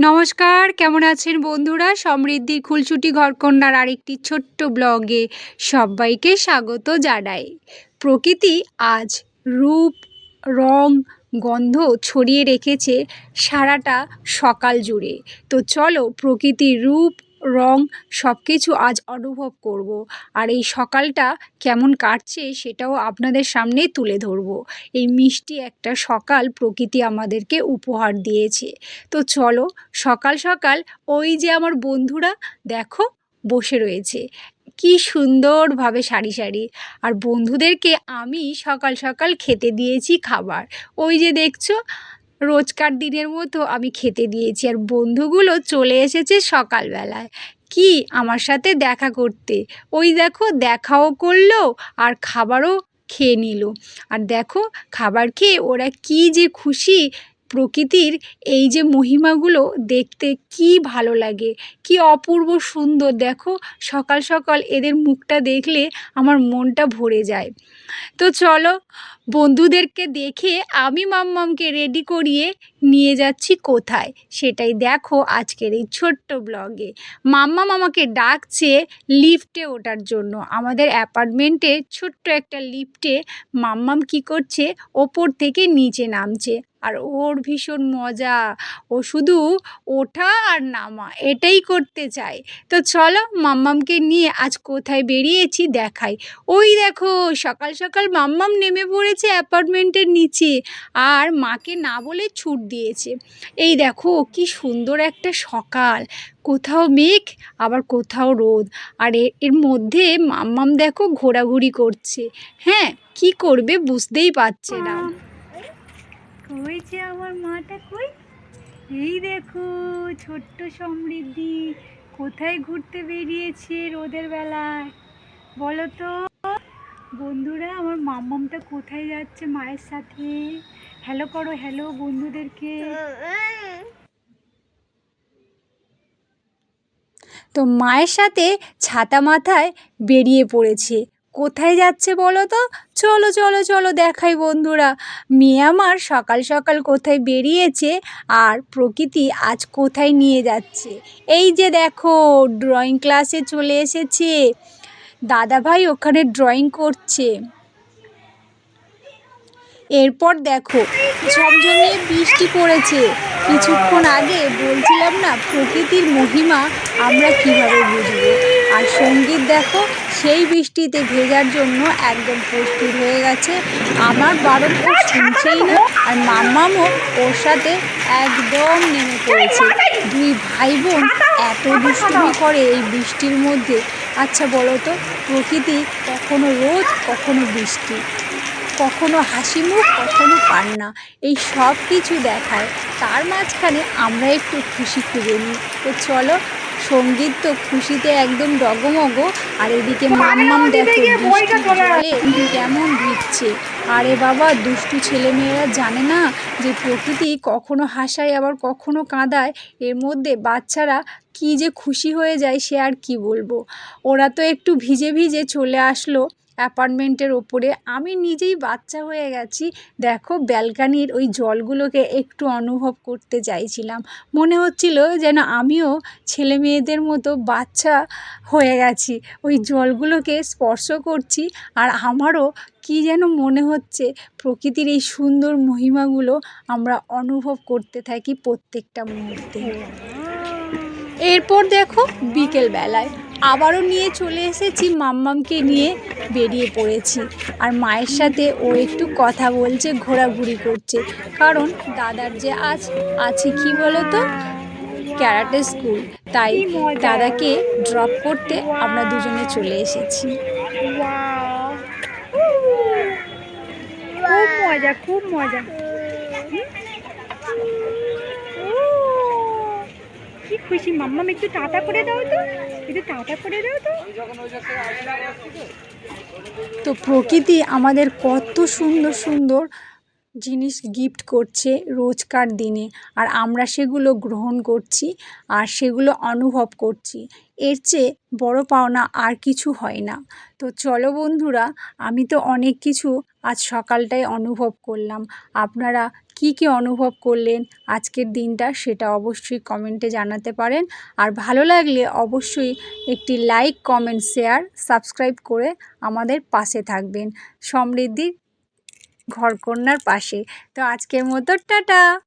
নমস্কার, কেমন আছেন বন্ধুরা? সমৃদ্ধির খুলছুটি ঘরকন্যার আরেকটি ছোট্ট ব্লগে সবাইকে স্বাগত জানাই। প্রকৃতি আজ রূপ, রং, গন্ধ ছড়িয়ে রেখেছে সারাটা সকাল জুড়ে। তো চলো প্রকৃতির রূপ রং সব কিছু আজ অনুভব করব। আর এই সকালটা কেমন কাটছে সেটাও আপনাদের সামনে তুলে ধরবো। এই মিষ্টি একটা সকাল প্রকৃতি আমাদেরকে উপহার দিয়েছে। তো চলো সকাল সকাল ওই যে আমার বন্ধুরা, দেখো বসে রয়েছে। কি সুন্দরভাবে সারি সারি। আর বন্ধুদেরকে আমি সকাল সকাল খেতে দিয়েছি খাবার। ওই যে দেখছ রোজকার দিনের মতো আমি খেতে দিয়েছি। আর বন্ধুগুলো চলে এসেছে সকালবেলায়। কি? আমার সাথে দেখা করতে। ওই দেখো, দেখাও করল আর খাবারও খেয়ে নিল। আর দেখো, খাবার খেয়ে ওরা কি যে খুশি প্রকৃতির এই যে মহিমাগুলো দেখতে কি ভালো লাগে। কি অপূর্ব সুন্দর। দেখো, সকাল সকাল এদের মুখটা দেখলে আমার মনটা ভরে যায়। তো চলো, বন্ধুদেরকে দেখে আমি মাম্মামকে রেডি করিয়ে নিয়ে যাচ্ছি কোথায়? সেটাই দেখো আজকের এই ছোট্ট ব্লগে মাম্মাম আমাকে ডাকছে লিফটে ওঠার জন্য। আমাদের অ্যাপার্টমেন্টে ছোট্ট একটা লিফটে মাম্মাম কি করছে? ওপর থেকে নিচে নামছে। আর ওর ভীষণ মজা। ও শুধু ওঠা আর নামা, এটাই করতে চায়। তো চলো মাম্মামকে নিয়ে আজ কোথায় বেরিয়েছি দেখাই। ওই দেখো, সকাল সকাল মাম্মাম নেমে পড়েছে অ্যাপার্টমেন্টের নিচে আর মাকে না বলে ছুট দিয়েছে। এই দেখো, কি সুন্দর একটা সকাল। কোথাও মেঘ, আবার কোথাও রোদ। আর এর মধ্যে মাম্মাম দেখো ঘোরাঘুরি করছে। হ্যাঁ কি করবে বুঝতেই পারছে না। কই যে আমার মাটা কই? এই দেখো, ছোট্ট সমৃদ্ধি। কোথায় ঘুরতে বেরিয়েছে রোদের বেলায়? বলো তো। বন্ধুরা, আমার মাম্মামটা কোথায় যাচ্ছে মায়ের সাথে? হ্যালো করো হ্যালো বন্ধুদেরকে। তো মায়ের সাথে ছাতা মাথায় বেরিয়ে পড়েছে। কোথায় যাচ্ছে বলো তো? চলো চলো চলো দেখাই বন্ধুরা। মেয়ে আমার সকাল সকাল কোথায় বেরিয়েছে আর প্রকৃতি আজ কোথায় নিয়ে যাচ্ছে? এই যে দেখো ড্রয়িং ক্লাসে চলে এসেছে। দাদা ভাই ওখানে ড্রয়িং করছে। এরপর দেখো, ঝমঝমিয়ে বৃষ্টি পড়েছে। কিছুক্ষণ আগে বলছিলাম না, প্রকৃতির মহিমা আমরা কীভাবে বুঝব? আর সংগীত দেখো সেই বৃষ্টিতে ভেজার জন্য একদম প্রস্তুত হয়ে গেছে। আমার বারণ ও শুনছেই না আর মাম্মামও ওর সাথে একদম নেমে পড়েছে। দুই ভাই বোন এত দুষ্টুমি করে এই বৃষ্টির মধ্যে। আচ্ছা বলো তো প্রকৃতি কখনো রোদ কখনো বৃষ্টি। কখনো হাসি মুখ কখনো কান্না। এই সব কিছু দেখায়। তার মাঝখানে আমরা একটু খুশি খুঁজে নিই। তো চলো সংগীত তো খুশিতে একদম ডগমগ। আর এদিকে মাম্মাম দেখো জলে কেমন ভিজছে আরে বাবা দুষ্টু ছেলেমেয়েরা জানে না যে প্রকৃতি কখনো হাসায় আবার কখনো কাঁদায়। এর মধ্যে বাচ্চারা কি যে খুশি হয়ে যায় সে আর কি বলব? ওরা তো একটু ভিজে ভিজে চলে আসলো অ্যাপার্টমেন্টের ওপরে। আমি নিজেই বাচ্চা হয়ে গেছি। দেখো ব্যালকানির ওই জলগুলোকে একটু অনুভব করতে চাইছিলাম। মনে হচ্ছিল যেন আমিও ছেলে মেয়েদের মতো বাচ্চা হয়ে গেছি। ওই জলগুলোকে স্পর্শ করছি আর আমারও কি যেন মনে হচ্ছে, প্রকৃতির এই সুন্দর মহিমাগুলো আমরা অনুভব করতে থাকি প্রত্যেকটা মুহূর্তে। এরপর দেখো বিকেলবেলায় আবারও নিয়ে চলে এসেছি মাম্মামকে নিয়ে বেরিয়ে পড়েছি আর মায়ের সাথে ও একটু কথা বলছে, ঘোরাঘুরি করছে। কারণ দাদার যে আজ, আছে কি বলো তো ক্যারাটে স্কুল। তাই দাদাকে ড্রপ করতে আমরা দুজনে চলে এসেছি। খুব মজা খুব মজা। কি খুশি। মাম্মাম একটু টাটা করে দাও তো। একটু টাটা করে দাও তো। তো প্রকৃতি আমাদের কত সুন্দর সুন্দর জিনিস গিফট করছে রোজকার দিনে। আর আমরা সেগুলো গ্রহণ করছি আর সেগুলো অনুভব করছি। এর চেয়ে বড় পাওনা আর কিছু হয় না। তো চলো বন্ধুরা, আমি তো অনেক কিছু আজ সকালটায় অনুভব করলাম। আপনারা কি কি অনুভব করলেন আজকের দিনটা সেটা অবশ্যই কমেন্টে জানাতে পারেন। আর ভালো লাগলে অবশ্যই একটি লাইক কমেন্ট শেয়ার সাবস্ক্রাইব করে আমাদের পাশে থাকবেন। সমৃদ্ধি ঘরকন্যার পাশে। তো আজকের মতো টাটা!